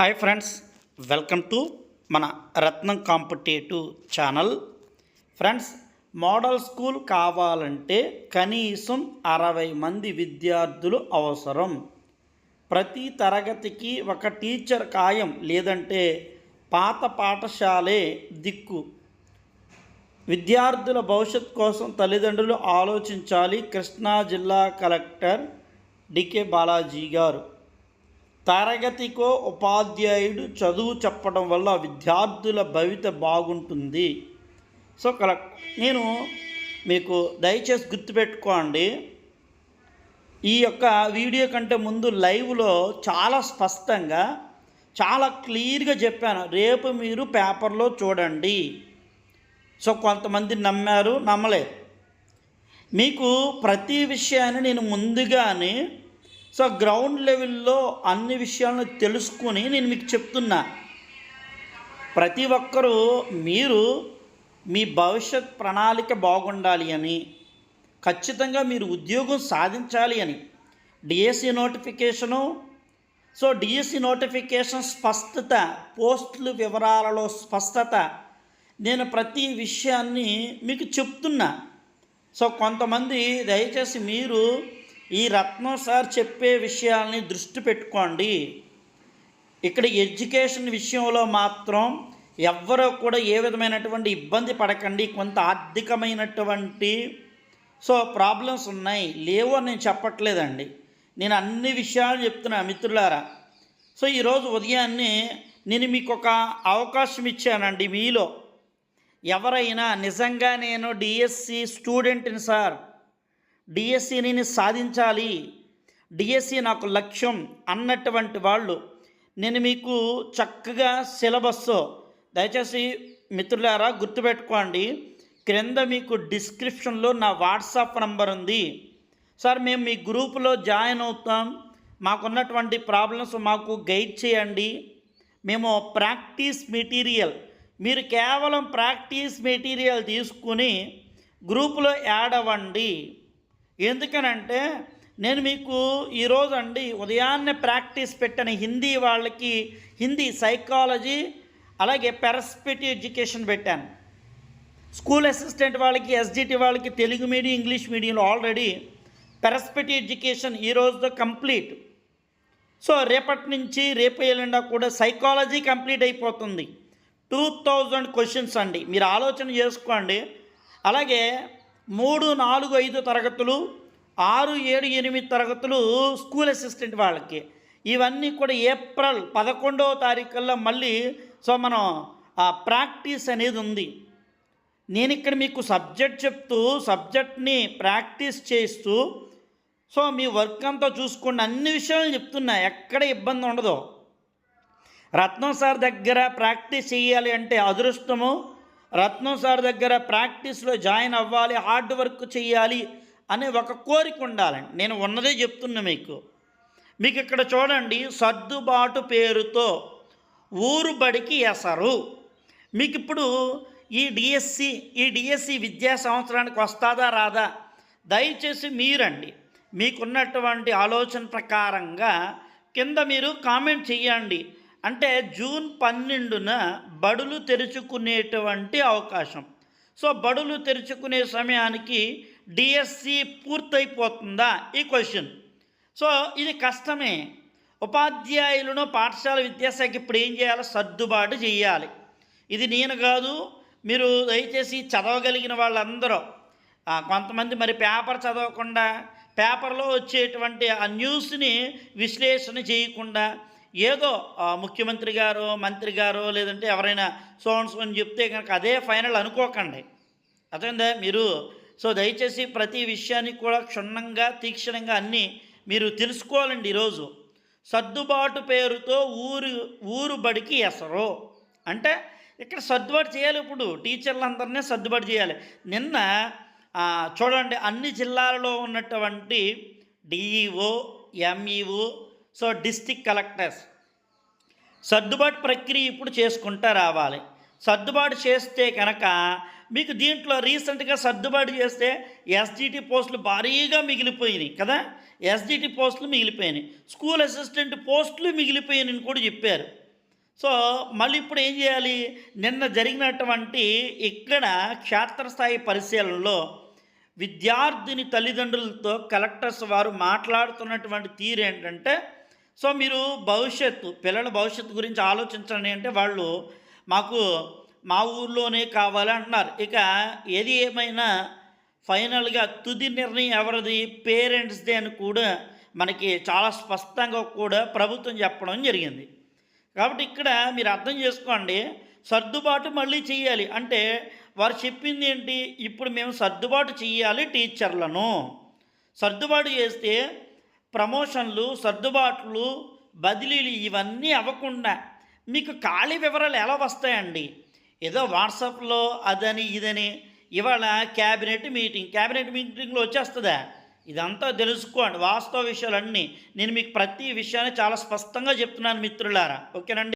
Hi friends welcome to మన Ratnam competitive channel. Friends model school కావాలంటే కనీసం అరవై మంది విద్యార్థులు అవసరం. ప్రతి తరగతికి ఒక టీచర్ ఖాయం లేదంటే పాత పాఠశాలే దిక్కు. విద్యార్థుల భవిష్యత్ కోసం తల్లిదండ్రులు ఆలోచించాలి. కృష్ణా జిల్లా కలెక్టర్ డికే బాలాజీ గారు. తరగతికో ఉపాధ్యాయుడు చదువు చెప్పడం వల్ల విద్యార్థుల భవిత బాగుంటుంది. సో కల నేను మీకు దయచేసి గుర్తుపెట్టుకోండి. ఈ యొక్క వీడియో కంటే ముందు లైవ్లో చాలా స్పష్టంగా చాలా క్లియర్గా చెప్పాను. రేపు మీరు పేపర్లో చూడండి. సో కొంతమంది నమ్మారు నమ్మలేదు. మీకు ప్రతి విషయాన్ని నేను ముందుగానే సో గ్రౌండ్ లెవెల్లో అన్ని విషయాలను తెలుసుకొని నేను మీకు చెప్తున్నా. ప్రతి ఒక్కరూ మీరు మీ భవిష్యత్ ప్రణాళిక బాగుండాలి అని ఖచ్చితంగా మీరు ఉద్యోగం సాధించాలి అని DSC notification so DSC notification స్పష్టత పోస్టుల వివరాలలో స్పష్టత నేను ప్రతి విషయాన్ని మీకు చెప్తున్నా. సో కొంతమంది దయచేసి మీరు ఈ రత్నం సార్ చెప్పే విషయాల్ని దృష్టి పెట్టుకోండి. ఇక్కడ ఎడ్యుకేషన్ విషయంలో మాత్రం ఎవ్వరూ కూడా ఏ విధమైనటువంటి ఇబ్బంది పడకండి. కొంత ఆర్థికమైనటువంటి సో ప్రాబ్లమ్స్ ఉన్నాయి. లేవు అని నేను చెప్పట్లేదండి. నేను అన్ని విషయాలు చెప్తున్నా మిత్రులారా. సో ఈరోజు ఉదయాన్నే నేను మీకు ఒక అవకాశం ఇచ్చానండి మీలో. ఎవరైనా నిజంగా నేను డిఎస్సి స్టూడెంట్ని సార్ డిఎస్సి నేను సాధించాలి. డిఎస్సి నాకు లక్ష్యం అన్నటువంటి వాళ్ళు నేను మీకు చక్కగా సిలబస్ దయచేసి మిత్రులారా గుర్తుపెట్టుకోండి క్రింద మీకు డిస్క్రిప్షన్లో నా వాట్సాప్ నంబర్ ఉంది. సార్ మేము మీ గ్రూపులో జాయిన్ అవుతాం. మాకున్నటువంటి ప్రాబ్లమ్స్ మాకు గైడ్ చేయండి. మేము ప్రాక్టీస్ మెటీరియల్ మీరు కేవలం ప్రాక్టీస్ మెటీరియల్ తీసుకుని గ్రూపులో యాడ్ అవ్వండి. ఎందుకనంటే నేను మీకు ఈరోజు అండి ఉదయాన్నే ప్రాక్టీస్ పెట్టిన హిందీ వాళ్ళకి హిందీ సైకాలజీ అలాగే పెరస్పెటివ్ ఎడ్యుకేషన్ పెట్టాను. స్కూల్ అసిస్టెంట్ వాళ్ళకి ఎస్డిటి వాళ్ళకి తెలుగు మీడియం ఇంగ్లీష్ మీడియంలో ఆల్రెడీ పెరస్పెటివ్ ఎడ్యుకేషన్ ఈ రోజుతో కంప్లీట్. సో రేపటి నుంచి రేపు ఎల్లుండా కూడా సైకాలజీ కంప్లీట్ అయిపోతుంది. టూ థౌజండ్ క్వశ్చన్స్ అండి. మీరు ఆలోచన చేసుకోండి. అలాగే మూడు నాలుగు ఐదు తరగతులు ఆరు ఏడు ఎనిమిది తరగతులు స్కూల్ అసిస్టెంట్ వాళ్ళకి. ఇవన్నీ కూడా ఏప్రిల్ పదకొండవ తారీఖుల్లో మళ్ళీ సో మనం ఆ ప్రాక్టీస్ అనేది ఉంది. నేను ఇక్కడ మీకు సబ్జెక్ట్ చెప్తూ సబ్జెక్ట్ని ప్రాక్టీస్ చేస్తూ సో మీ వర్క్ అంతా చూసుకోండి. అన్ని విషయాలు చెప్తున్నా ఎక్కడ ఇబ్బంది ఉండదు. రత్నం సార్ దగ్గర ప్రాక్టీస్ చేయాలి అంటే అదృష్టము రత్నం సార్ దగ్గర ప్రాక్టీస్లో జాయిన్ అవ్వాలి హార్డ్ వర్క్ చేయాలి అనే ఒక కోరిక ఉండాలండి. నేను ఉన్నదే చెప్తున్నా మీకు. మీకు ఇక్కడ చూడండి సర్దుబాటు పేరుతో ఊరు బడికి ఎసరు. మీకు ఇప్పుడు ఈ డిఎస్సి ఈ డిఎస్సి విద్యా సంవత్సరానికి వస్తాదా రాదా? దయచేసి మీరండి. మీకున్నటువంటి ఆలోచన ప్రకారంగా కింద మీరు కామెంట్ చేయండి అంటే జూన్ పన్నెండున బడులు తెరుచుకునేటువంటి అవకాశం. సో బడులు తెరుచుకునే సమయానికి డిఎస్సి పూర్తయిపోతుందా? ఈ క్వశ్చన్. సో ఇది కష్టమే. ఉపాధ్యాయులను పాఠశాల విద్యాశాఖ ఇప్పుడు ఏం చేయాలి? సర్దుబాటు చేయాలి. ఇది నేను కాదు మీరు దయచేసి చదవగలిగిన వాళ్ళందరూ. కొంతమంది మరి పేపర్ చదవకుండా పేపర్లో వచ్చేటువంటి ఆ న్యూస్ని విశ్లేషణ చేయకుండా ఏదో ముఖ్యమంత్రి గారు మంత్రి గారు లేదంటే ఎవరైనా సోన్స్ అని చెప్తే కనుక అదే ఫైనల్ అనుకోకండి. అదే మీరు సో దయచేసి ప్రతి విషయానికి కూడా క్షుణ్ణంగా తీక్షణంగా అన్నీ మీరు తెలుసుకోవాలండి ఈరోజు. సర్దుబాటు పేరుతో ఊరు ఊరు బడికి ఎసరు. అంటే ఇక్కడ సర్దుబాటు చేయాలి ఇప్పుడు టీచర్లందరినీ సర్దుబాటు చేయాలి. నిన్న చూడండి అన్ని జిల్లాలలో ఉన్నటువంటి DEO MEO so district collectors. సర్దుబాటు ప్రక్రియ ఇప్పుడు చేసుకుంటా రావాలి. సర్దుబాటు చేస్తే కనుక మీకు దీంట్లో రీసెంట్గా సర్దుబాటు చేస్తే ఎస్జిటి పోస్టులు భారీగా మిగిలిపోయినాయి కదా. ఎస్జిటి పోస్టులు మిగిలిపోయినాయి. స్కూల్ అసిస్టెంట్ పోస్టులు మిగిలిపోయినాయని కూడా చెప్పారు. సో మళ్ళీ ఇప్పుడు ఏం చేయాలి? నిన్న జరిగినటువంటి ఇక్కడ క్షేత్రస్థాయి పరిశీలనలో విద్యార్థిని తల్లిదండ్రులతో కలెక్టర్స్ వారు మాట్లాడుతున్నటువంటి తీరు ఏంటంటే సో మీరు భవిష్యత్తు పిల్లల భవిష్యత్తు గురించి ఆలోచించండి అంటే వాళ్ళు మాకు మా ఊర్లోనే కావాలి అంటున్నారు. ఇక ఏది ఏమైనా ఫైనల్గా తుది నిర్ణయం ఎవరిది? పేరెంట్స్దే అని కూడా మనకి చాలా స్పష్టంగా కూడా ప్రభుత్వం చెప్పడం జరిగింది. కాబట్టి ఇక్కడ మీరు అర్థం చేసుకోండి సర్దుబాటు మళ్ళీ చేయాలి. అంటే వారు చెప్పింది ఏంటి? ఇప్పుడు మేము సర్దుబాటు చేయాలి టీచర్లను. సర్దుబాటు చేస్తే ప్రమోషన్లు సర్దుబాట్లు బదిలీలు ఇవన్నీ అవ్వకుండా మీకు ఖాళీ వివరాలు ఎలా వస్తాయండి? ఏదో వాట్సాప్లో అదని ఇదని ఇవాళ క్యాబినెట్ మీటింగ్ క్యాబినెట్ మీటింగ్లో వచ్చేస్తుందా? ఇదంతా తెలుసుకోండి. వాస్తవ విషయాలన్నీ నేను మీకు ప్రతి విషయాన్ని చాలా స్పష్టంగా చెప్తున్నాను మిత్రులారా. ఓకేనండి?